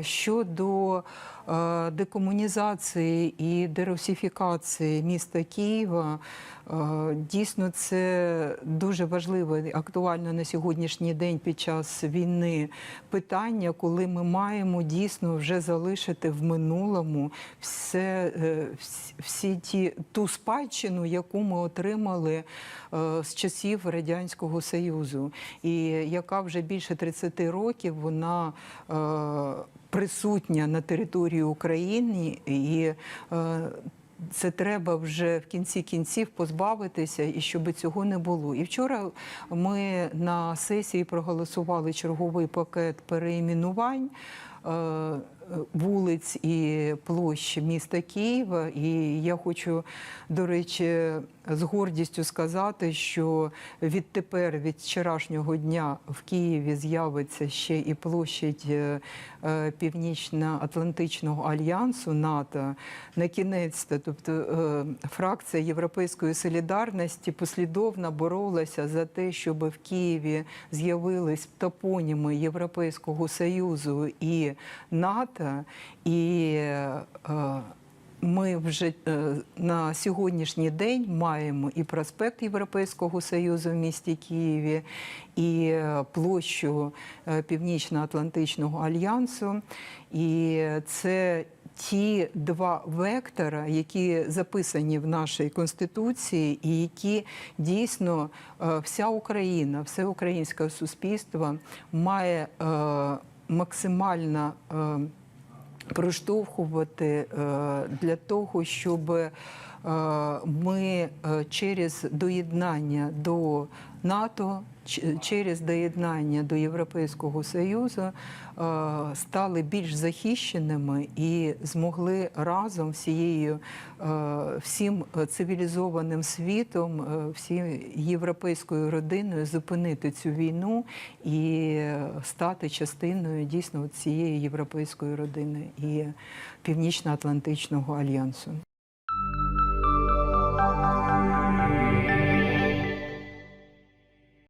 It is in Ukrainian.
Щодо е, декомунізації і дерусифікації міста Києва, е, дійсно це дуже важливе актуально на сьогоднішній день під час війни питання, коли ми маємо дійсно вже залишити в минулому все, е, вс- всі ті ту спадщину, яку ми отримали е, з часів радянського союзу, і яка вже більше 30 років вона. е, присутня на території України, і е, це треба вже в кінці кінців позбавитися, і щоб цього не було. І вчора ми на сесії проголосували черговий пакет переіменувань. Е, Вулиць і площ міста Києва, і я хочу, до речі, з гордістю сказати, що відтепер, від вчорашнього дня в Києві з'явиться ще і площадь е, е, Північно-Атлантичного альянсу НАТО. На кінець, тобто фракція Європейської солідарності послідовно боролася за те, щоб в Києві з'явились топоніми Європейського союзу і НАТО. І е, ми вже е, на сьогоднішній день маємо і проспект Європейського Союзу в місті Києві, і е, площу Північно-Атлантичного альянсу. І це ті два вектора, які записані в нашій конституції, і які дійсно вся Україна, все українське суспільство має максимально. е, проштовхувати е, для того, щоб ми е, через доєднання до НАТО, через доєднання до Європейського Союзу е, стали більш захищеними і змогли разом всією е, всім цивілізованим світом, е, всією європейською родиною зупинити цю війну і е, стати частиною дійсно цієї європейської родини і Північно-Атлантичного альянсу.